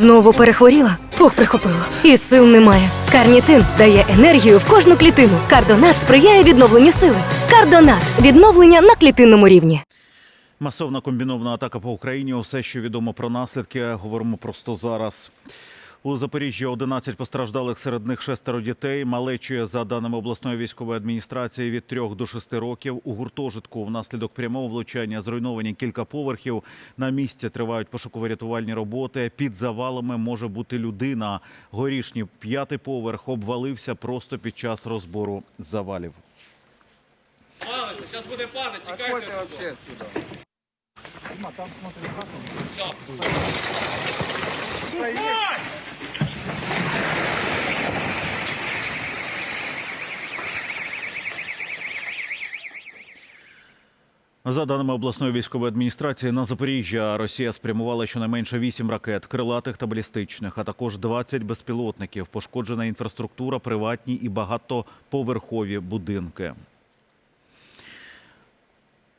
Знову перехворіла? Фух, прихопило. І сил немає. Карнітин дає енергію в кожну клітину. Кардонат сприяє відновленню сили. Кардонат відновлення на клітинному рівні. Масовна комбінована атака по Україні. Усе, що відомо про наслідки, говоримо просто зараз. У Запоріжжі 11 постраждалих, серед них шестеро дітей. Малечі, за даними обласної військової адміністрації, від 3 до 6 років. У гуртожитку внаслідок прямого влучання зруйновані кілька поверхів. На місці тривають пошуково-рятувальні роботи. Під завалами може бути людина. Горішній п'ятий поверх обвалився просто під час розбору завалів. Палиться, зараз буде падати, чекайте. Отходи вообще отсюда. За даними обласної військової адміністрації, на Запоріжжя Росія спрямувала щонайменше 8 ракет, крилатих та балістичних, а також 20 безпілотників. Пошкоджена інфраструктура, приватні і багатоповерхові будинки.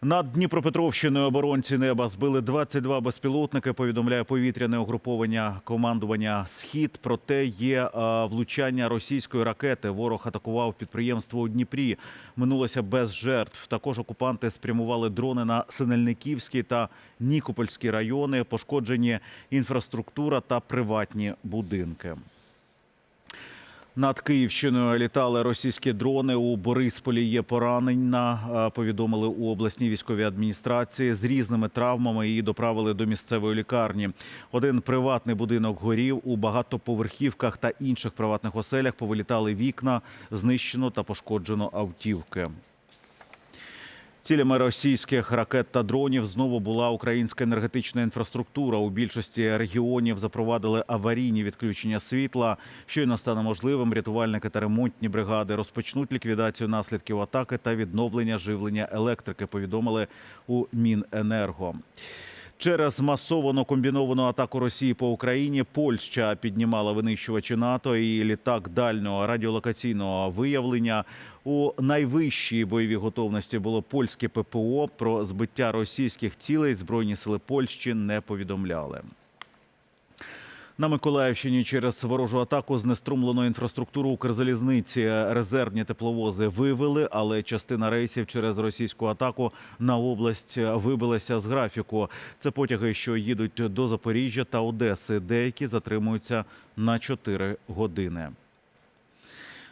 Над Дніпропетровщиною оборонці неба збили 22 безпілотники. Повідомляє повітряне угруповання командування Схід. Проте є а, влучання російської ракети. Ворог атакував підприємство у Дніпрі. Минулося без жертв. Також окупанти спрямували дрони на Синельниківський та Нікопольський райони. Пошкоджені інфраструктура та приватні будинки. Над Київщиною літали російські дрони. У Борисполі є поранення. Повідомили у обласній військовій адміністрації з різними травмами. Її доправили до місцевої лікарні. Один приватний будинок горів у багатоповерхівках та інших приватних оселях. Повилітали вікна, знищено та пошкоджено автівки. Цілями російських ракет та дронів знову була українська енергетична інфраструктура. У більшості регіонів запровадили аварійні відключення світла. Щойно стане можливим, рятувальники та ремонтні бригади розпочнуть ліквідацію наслідків атаки та відновлення живлення електрики. Повідомили у Міненерго. Через масовану комбіновану атаку Росії по Україні Польща піднімала винищувачі НАТО і літак дальнього радіолокаційного виявлення. У найвищій бойовій готовності було польське ППО. Про збиття російських цілей збройні сили Польщі не повідомляли. На Миколаївщині через ворожу атаку знеструмлено інфраструктуру Укрзалізниці. Резервні тепловози вивели, але частина рейсів через російську атаку на область вибилася з графіку. Це потяги, що їдуть до Запоріжжя та Одеси. Деякі затримуються на 4 години.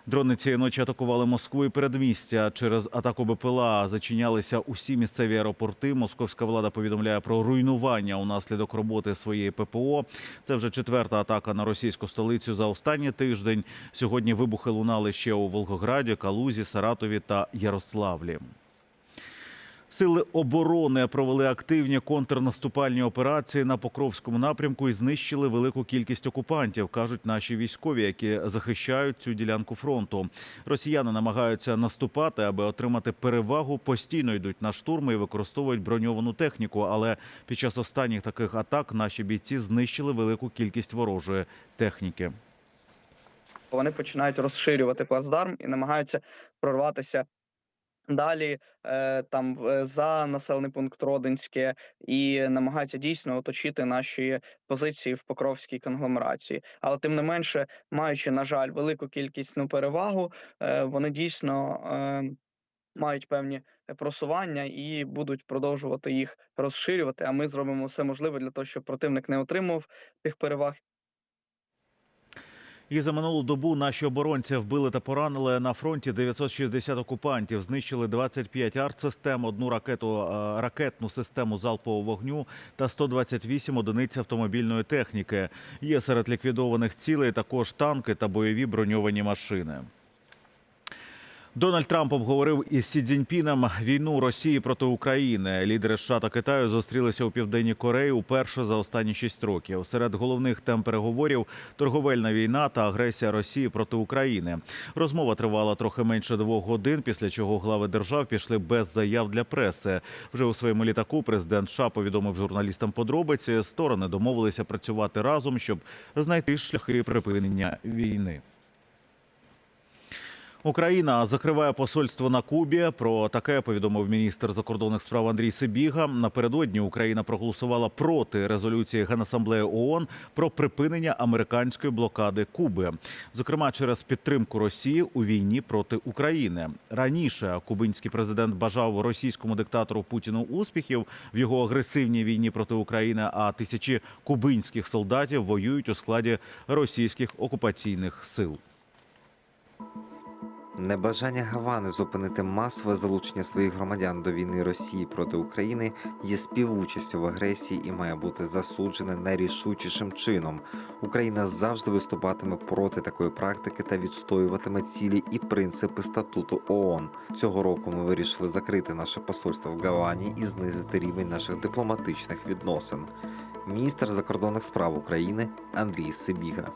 Дрони цієї ночі атакували Москву і передмістя. Через атаку БПЛА зачинялися усі місцеві аеропорти. Московська влада повідомляє про руйнування унаслідок роботи своєї ППО. Це вже четверта атака на російську столицю за останній тиждень. Сьогодні вибухи лунали ще у Волгограді, Калузі, Саратові та Ярославлі. Сили оборони провели активні контрнаступальні операції на Покровському напрямку і знищили велику кількість окупантів, кажуть наші військові, які захищають цю ділянку фронту. Росіяни намагаються наступати, аби отримати перевагу. Постійно йдуть на штурми і використовують броньовану техніку. Але під час останніх таких атак наші бійці знищили велику кількість ворожої техніки. вони починають розширювати плацдарм і намагаються прорватися далі е, там е, за населений пункт Родинське і намагаються дійсно оточити наші позиції в Покровській конгломерації. Але тим не менше, маючи, на жаль, велику кількісну перевагу, е, вони дійсно е, мають певні просування і будуть продовжувати їх розширювати. А ми зробимо все можливе для того, щоб противник не отримав тих переваг І за минулу добу наші оборонці вбили та поранили на фронті 960 окупантів. Знищили 25 артсистем, одну ракету, е, ракетну систему залпового вогню та 128 одиниць автомобільної техніки. Є серед ліквідованих цілей також танки та бойові броньовані машини. Дональд Трамп обговорив із Сі Цзіньпіном війну Росії проти України. Лідери США та Китаю зустрілися у південній Кореї уперше за останні шість років. Серед головних тем переговорів торговельна війна та агресія Росії проти України. Розмова тривала трохи менше двох годин, після чого глави держав пішли без заяв для преси. Вже у своєму літаку президент США повідомив журналістам подробиці. Сторони домовилися працювати разом, щоб знайти шляхи припинення війни. Україна закриває посольство на Кубі. Про таке повідомив міністр закордонних справ Андрій Сибіга. Напередодні Україна проголосувала проти резолюції Генасамблеї ООН про припинення американської блокади Куби, зокрема через підтримку Росії у війні проти України. Раніше кубинський президент бажав російському диктатору Путіну успіхів в його агресивній війні проти України. А тисячі кубинських солдатів воюють у складі російських окупаційних сил. Небажання Гавани зупинити масове залучення своїх громадян до війни Росії проти України є співучастю в агресії і має бути засуджене найрішучішим чином. Україна завжди виступатиме проти такої практики та відстоюватиме цілі і принципи статуту ООН. Цього року ми вирішили закрити наше посольство в Гавані і знизити рівень наших дипломатичних відносин. Міністр закордонних справ України Андрій Сибіга.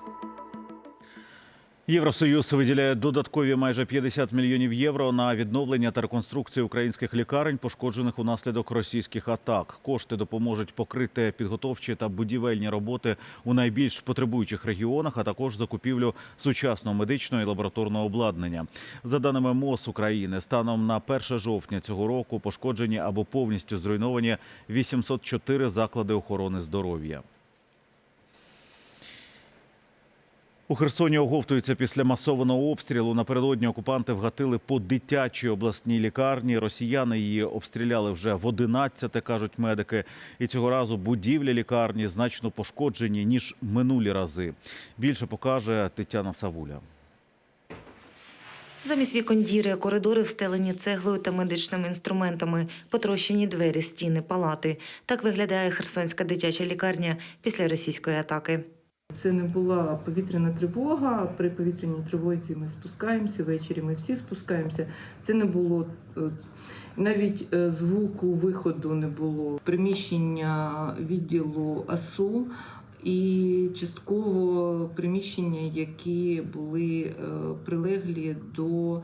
Євросоюз виділяє додаткові майже 50 мільйонів євро на відновлення та реконструкцію українських лікарень, пошкоджених унаслідок російських атак. Кошти допоможуть покрити підготовчі та будівельні роботи у найбільш потребуючих регіонах, а також закупівлю сучасного медичного і лабораторного обладнання. За даними МОЗ України, станом на 1 жовтня цього року пошкоджені або повністю зруйновані 804 заклади охорони здоров'я. У Херсоні оговтуються після масованого обстрілу. Напередодні окупанти вгатили по дитячій обласній лікарні. Росіяни її обстріляли вже в 11, кажуть медики. І цього разу будівлі лікарні значно пошкоджені ніж минулі рази. Більше покаже Тетяна Савуля. Замість вікон діри, коридори встелені цеглою та медичними інструментами, потрощені двері, стіни, палати. Так виглядає Херсонська дитяча лікарня після російської атаки. Це не була повітряна тривога. При повітряній тривозі ми спускаємося. Ввечері ми всі спускаємося. Це не було е, навіть е, звуку виходу не було. Приміщення відділу АСУ і частково приміщення, які були е, прилеглі до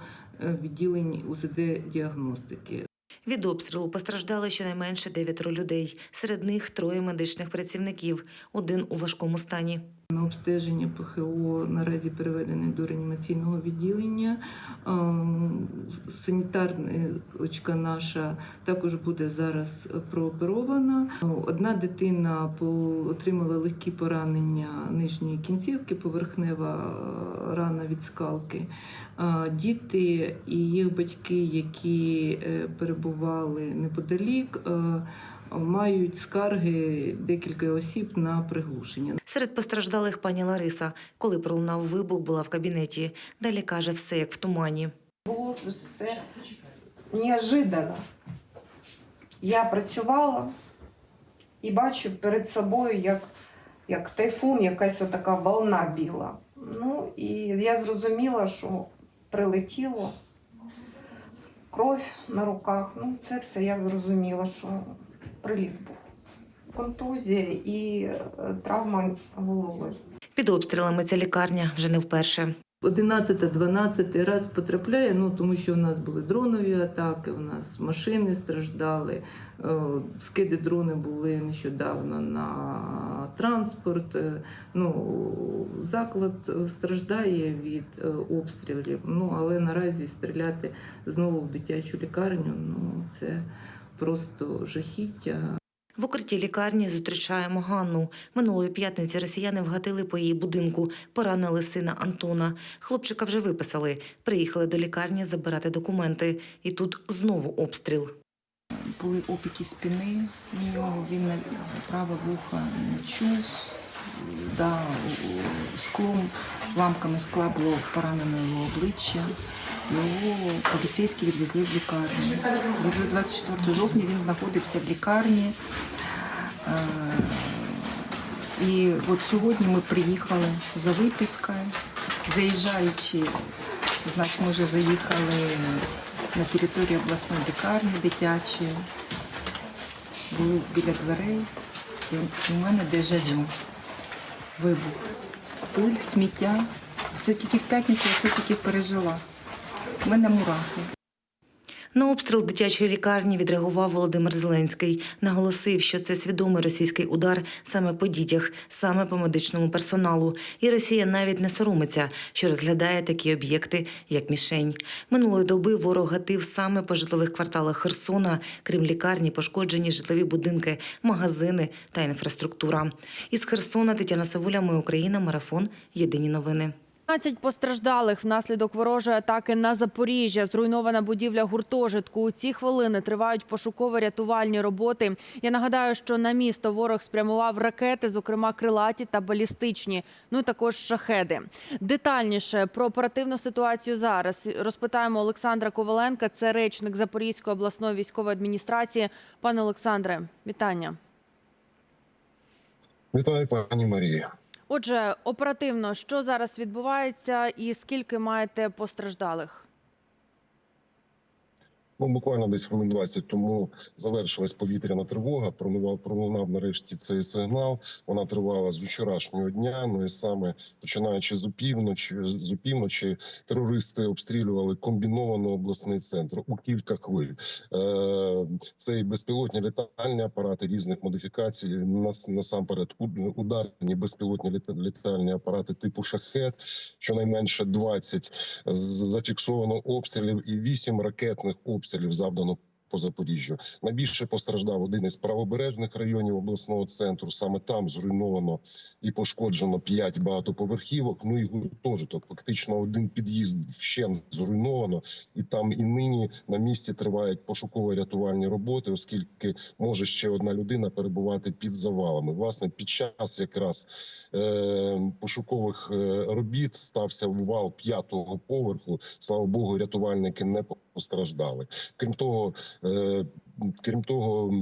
відділень УЗД діагностики. Від обстрілу постраждали щонайменше дев'ятеро людей. Серед них троє медичних працівників, один у важкому стані. На обстеження ПХО наразі переведений до реанімаційного відділення. Ем, Санітарничка наша також буде зараз прооперована. Одна дитина отримала легкі поранення нижньої кінцівки, поверхнева е, рана від скалки. Е, Діти і їх батьки, які е, перебували неподалік, мають скарги декілька осіб на приглушення. Серед постраждалих пані Лариса, коли пролунав вибух, була в кабінеті. Далі каже все як в тумані. Було все неожиданно. Я працювала і бачу перед собою, як, як тайфун, якась така волна біла. Ну і я зрозуміла, що прилетіло кров на руках. Ну, це все я зрозуміла, що приліт був. Контузія і е, травма голови. Під обстрілами ця лікарня вже не вперше. 11-12 раз потрапляє, ну тому що в нас були дронові атаки, у нас машини страждали, е, скиди дрони були нещодавно на транспорт. е, Ну, заклад страждає від обстрілів. Ну, але наразі стріляти знову в дитячу лікарню ну, це просто жахіття. В укритті лікарні зустрічаємо Ганну. Минулої п'ятниці росіяни вгатили по її будинку, поранили сина Антона. Хлопчика вже виписали. Приїхали до лікарні забирати документи. І тут знову обстріл. були опіки спини у нього, він на праве вуха не чув. Да, склом, ламками скла було поранено його обличчя. Його поліцейські відвезли в лікарню. Вже 24 жовтня він знаходився в лікарні. Е, І от сьогодні ми приїхали за випискою, заїжджаючи, значить, ми вже заїхали на території обласної лікарні дитячої, були біля дверей, і у мене дежавю, вибух, пиль, сміття. Це тільки в п'ятницю, я це тільки пережила. У мене мурахи. На обстріл дитячої лікарні відреагував Володимир Зеленський. Наголосив, що це свідомий російський удар саме по дітях, саме по медичному персоналу. І Росія навіть не соромиться, що розглядає такі об'єкти, як мішень. Минулої доби ворог гатив саме по житлових кварталах Херсона. Крім лікарні, пошкоджені житлові будинки, магазини та інфраструктура. Із Херсона Тетяна Савуля, Ми Україна, марафон. Єдині новини. 15 постраждалих внаслідок ворожої атаки на Запоріжжя. Зруйнована будівля гуртожитку. У ці хвилини тривають пошуково-рятувальні роботи. Я нагадаю, що на місто ворог спрямував ракети, зокрема крилаті та балістичні. Ну і також шахеди. Детальніше про оперативну ситуацію зараз розпитаємо Олександра Коваленка. Це речник Запорізької обласної військової адміністрації. Пане Олександре, вітання. Вітаю, пані Марія. Отже, оперативно, що зараз відбувається, і скільки маєте постраждалих? Ну, буквально десь хвилин 20 тому завершилась повітряна тривога. Пролунав, пролунав нарешті цей сигнал. Вона тривала з вчорашнього дня. Ну і саме починаючи з опівночі, з опівночі, терористи обстрілювали комбіновано обласний центр у кілька хвиль. Е, це і безпілотні літальні апарати різних модифікацій. Нас насамперед уд- ударні безпілотні літа- літальні апарати типу шахет. Щонайменше 20 зафіксовано обстрілів і 8 ракетних обстрілів завдано по Запоріжжю. Найбільше постраждав один із правобережних районів обласного центру. Саме там зруйновано і пошкоджено 5 багатоповерхівок. Ну і гуртожиток. Фактично один під'їзд вщент зруйновано, і там і нині на місці тривають пошуково-рятувальні роботи, оскільки може ще одна людина перебувати під завалами. Власне, під час якраз е, пошукових е, робіт стався вал п'ятого поверху. Слава Богу, рятувальники не постраждали. Крім того, е, крім того,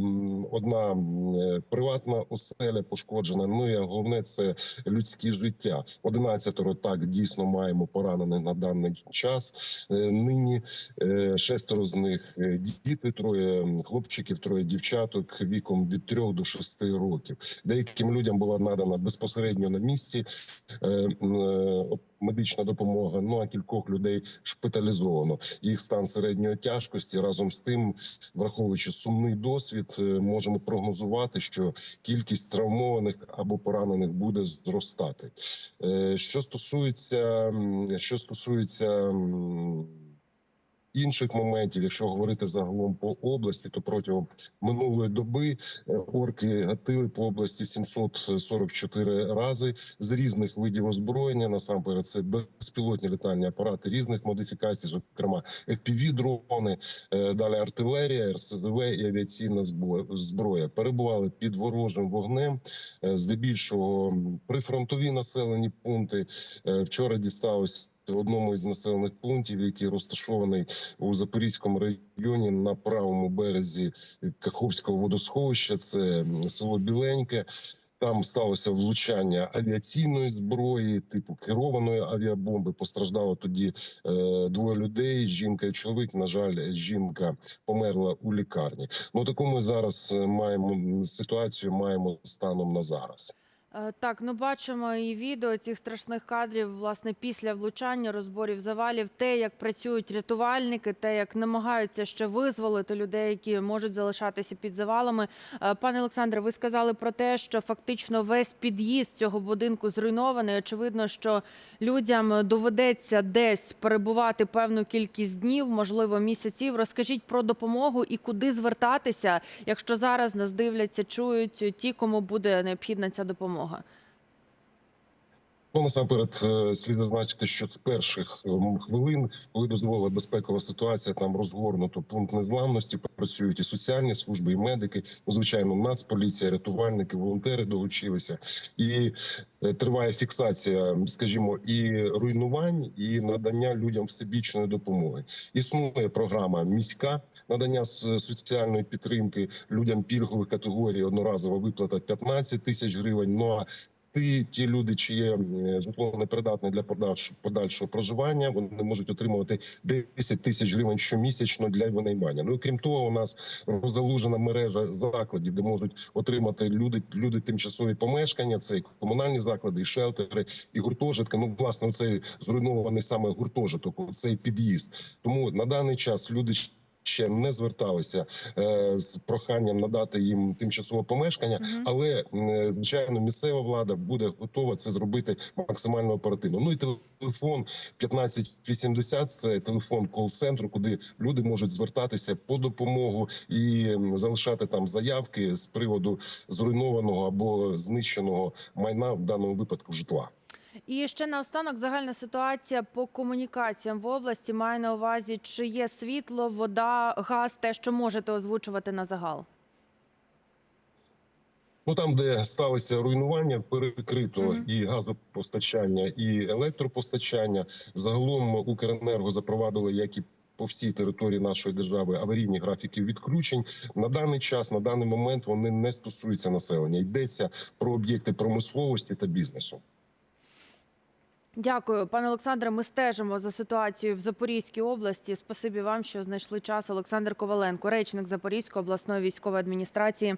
одна е, приватна оселя пошкоджена. Ну і головне це людське життя. Одинадцятеро так дійсно маємо поранених на даний час. Е, Нині е, шестеро з них діти, троє хлопчиків, троє дівчаток віком від трьох до шести років. Деяким людям була надана безпосередньо на місці медична допомога. Ну а кількох людей шпиталізовано. Їх стан середньої тяжкості разом з тим, враховуючи сумний досвід, е, можемо прогнозувати, що кількість травмованих або поранених буде зростати. Е, Що стосується що стосується. Інших моментів, якщо говорити загалом по області, то протягом минулої доби е, орки гатили по області 744 рази з різних видів озброєння. Насамперед, це безпілотні літальні апарати різних модифікацій, зокрема fpv дрони, е, далі артилерія, РСЗВ і авіаційна зброя. Перебували під ворожим вогнем, е, здебільшого прифронтові населені пункти. Вчора дісталось одному із населених пунктів, який розташований у Запорізькому районі на правому березі Каховського водосховища. Це село Біленьке. Там сталося влучання авіаційної зброї, типу керованої авіабомби. Постраждало тоді е, двоє людей. Жінка і чоловік. На жаль, жінка померла у лікарні. Ну таку ми зараз е, маємо ситуацію. Маємо станом на зараз. Е, Так, ну бачимо і відео цих страшних кадрів, власне, після влучання, розборів завалів, те, як працюють рятувальники, те, як намагаються ще визволити людей, які можуть залишатися під завалами. Е, Пане Олександре, ви сказали про те, що фактично весь під'їзд цього будинку зруйнований. Очевидно, що людям доведеться десь перебувати певну кількість днів, можливо, місяців. Розкажіть про допомогу і куди звертатися, якщо зараз нас дивляться, чують ті, кому буде необхідна ця допомога. människa Ну, насамперед е, слід зазначити, що з перших ем, хвилин, коли дозволила безпекова ситуація, там розгорнуто пункт незламності. Працюють і соціальні служби, і медики. Ну, звичайно, нацполіція, рятувальники, волонтери долучилися, і е, триває фіксація, скажімо, і руйнувань, і надання людям всебічної допомоги. Існує програма міська надання соціальної підтримки людям пільгових категорій. Одноразова виплата 15 тисяч гривень. Ну а ті, ті люди, чиє е, житло непридатне для подальш- подальшого проживання, вони можуть отримувати 10 тисяч гривень щомісячно для винаймання. Ну і крім того, у нас розгалужена мережа закладів, де можуть отримати люди, люди тимчасові помешкання. Це і комунальні заклади, і шелтери, і гуртожитки. Ну, власне, цей зруйнований саме гуртожиток, цей під'їзд. Тому на даний час люди ще не зверталися е, з проханням надати їм тимчасове помешкання. Мгм. Але е, звичайно, місцева влада буде готова це зробити максимально оперативно. Ну і телефон 1580 – це телефон кол-центру, куди люди можуть звертатися по допомогу і залишати там заявки з приводу зруйнованого або знищеного майна в даному випадку житла. І ще наостанок загальна ситуація по комунікаціям в області. Маю на увазі, чи є світло, вода, газ, те, що можете озвучувати на загал. Ну там, де сталося руйнування, перекрито Мгм. і газопостачання, і електропостачання. Загалом Укренерго запровадило як і по всій території нашої держави аварійні графіки відключень. На даний час, на даний момент, вони не стосуються населення. Йдеться про об'єкти промисловості та бізнесу. Дякую, пане Олександре. Ми стежимо за ситуацією в Запорізькій області. Спасибі вам, що знайшли час. Олександр Коваленко, речник Запорізької обласної військової адміністрації.